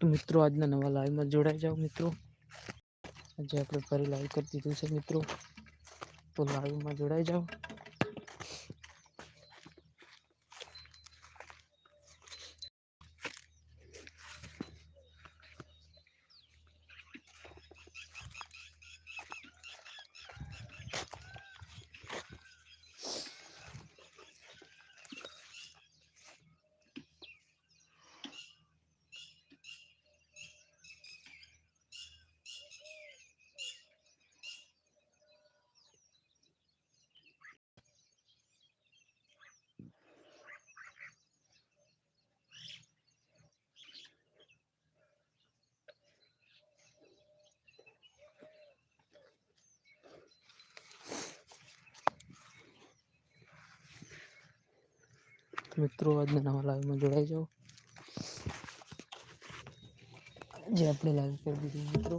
તો મિત્રો, આજના નવા લાઈવમાં જોડાઈ જાઓ મિત્રો. આજે આપણે ફરી લાઈવ કરી દીધું છે મિત્રો. તો લાઈવમાં જોડાઈ જાઓ. મિત્રો આજના નવા લાઈવમાં જોડાઈ જાઓ જે આપણે લાઈવ કરી દીધું મિત્રો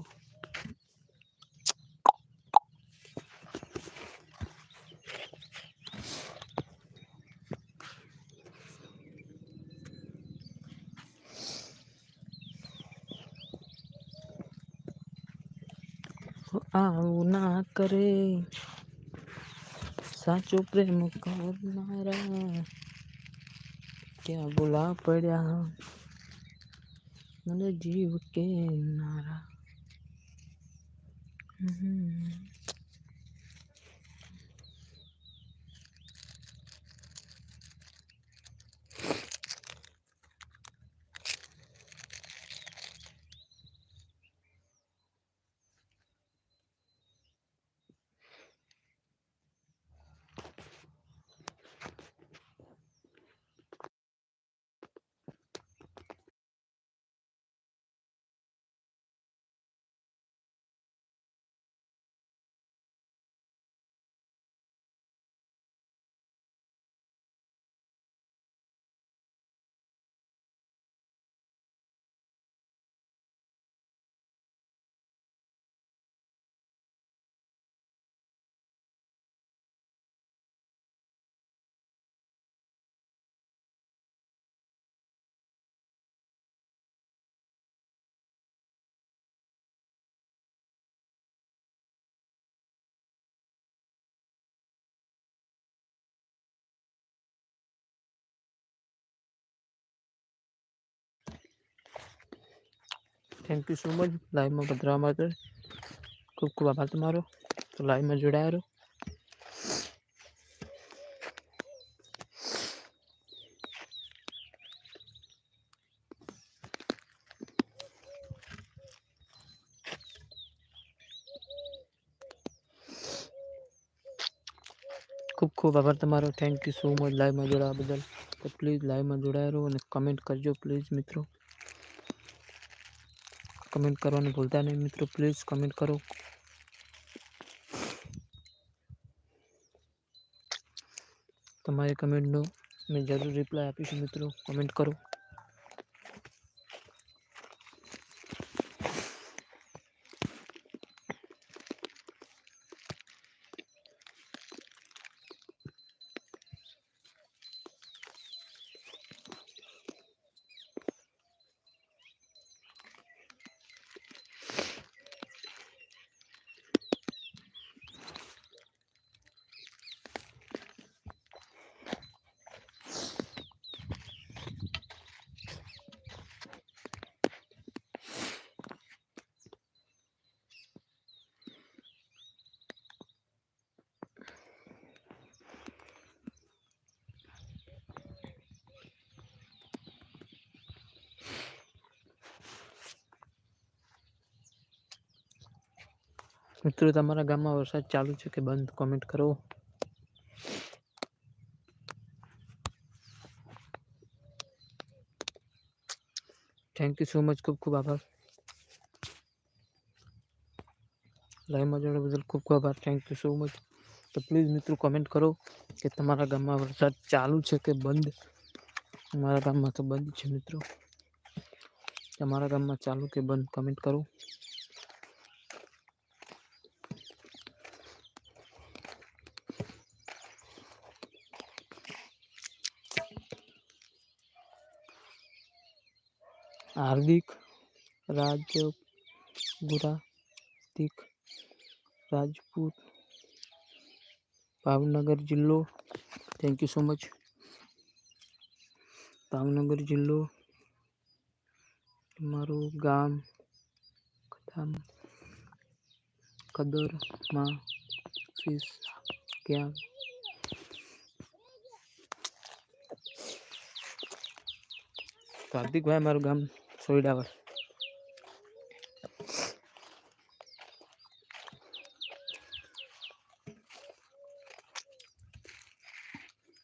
આવું ના કરે સાચો પ્રેમ કરનારા ક્યાં બોલા પડ્યા મને જીવ કે નારા હમ. થેન્ક યુ સો મચ લાઈવમાં પધરાવા માટે ખૂબ ખૂબ આભાર તમારો તો લાઈવમાં જોડાયા રહો ખૂબ ખૂબ આભાર તમારો થેન્ક યુ સો મચ લાઈવમાં જોડાવા બદલ તો પ્લીઝ લાઈવમાં જોડાયા રહો અને કમેન્ટ કરજો પ્લીઝ મિત્રો કમેન્ટ કરવાનું ભૂલતા નહીં મિત્રો પ્લીઝ કમેન્ટ કરો. તમારી કમેન્ટનો મેં જરૂર રિપ્લાય આપીશું મિત્રો કમેન્ટ કરો. મિત્રો તમારા ગામમાં વરસાદ ચાલુ છે કે બંધ કોમેન્ટ કરો થેન્ક યુ સો મચ ખૂબ ખૂબ આભાર લાઈવમાં જોડવા બદલ ખૂબ ખૂબ આભાર થેન્ક યુ સો મચ તો પ્લીઝ મિત્રો કમેન્ટ કરો કે તમારા ગામમાં વરસાદ ચાલુ છે કે બંધ અમારા ગામમાં તો બંધ છે મિત્રો તમારા ગામમાં ચાલુ કે બંધ કમેન્ટ કરો હાર્દિક રાજપુરા તીખ રાજપૂત ભાવનગર જિલ્લો thank you so much Bhavnagar જિલ્લો તમારું ગામ કદમ કદરમાં ફીસ ક્યાં તો હાર્દિકભાઈ મારું ગામ સોયડાવર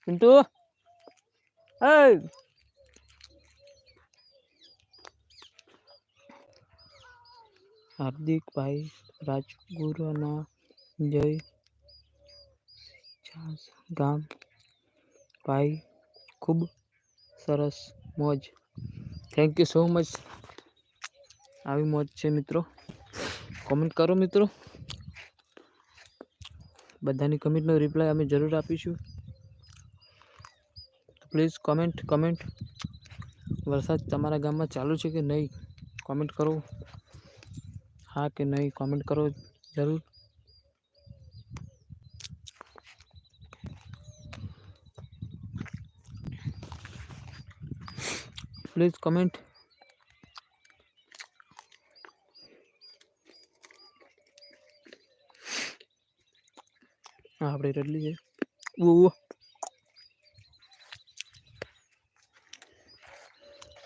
પિન્ટુ એ હાર્દિકભાઈ રાજગુરુના જય ગામ ભાઈ ખૂબ સરસ મોજ થેન્ક યુ સો મચ આવી મોજ છે મિત્રો. કોમેન્ટ કરો મિત્રો. બધાની કમેન્ટનો રિપ્લાય અમે જરૂર આપીશું. પ્લીઝ કોમેન્ટ કમેન્ટ વરસાદ તમારા ગામમાં ચાલુ છે કે નહીં? કોમેન્ટ કરો. હા કે નહીં? કોમેન્ટ કરો જરૂર. પ્લીઝ કમેન્ટ હા આપણે રડલી છે ઓ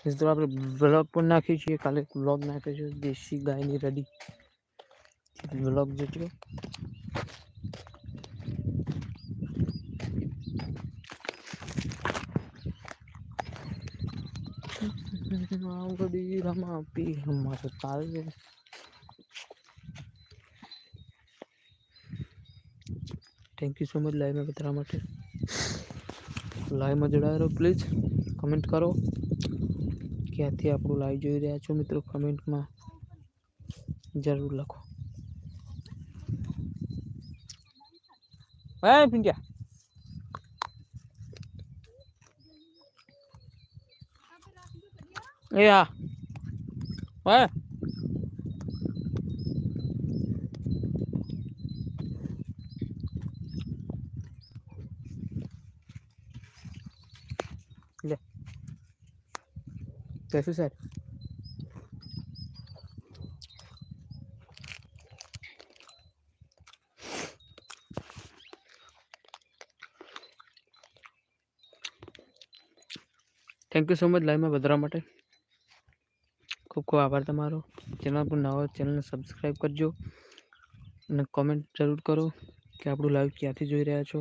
મિત્રો આપણે બ્લોગ પણ નાખીએ છીએ કાલે બ્લોગ નાખ્યો છે દેશી ગાયની રડી બ્લોગ જોજો આવડી રમા પી અમારે તારે થેન્ક યુ સો મચ લાઈવમાં બતાવવા માટે લાઈવમાં જોડાયા રહો પ્લીઝ કમેન્ટ કરો ક્યાંથી આપણું લાઈવ જોઈ રહ્યા છો મિત્રો કમેન્ટમાં જરૂર લખો હે Yeah. What? Yeah. That's what I said. Thank you so much લાઈવમાં વધારવા માટે ખૂબ ખૂબ આભાર તમારો. ચેનલ પર નવા ચેનલને સબસ્ક્રાઈબ કરજો અને કોમેન્ટ જરૂર કરો કે આપણું લાઈવ ક્યાંથી જોઈ રહ્યા છો.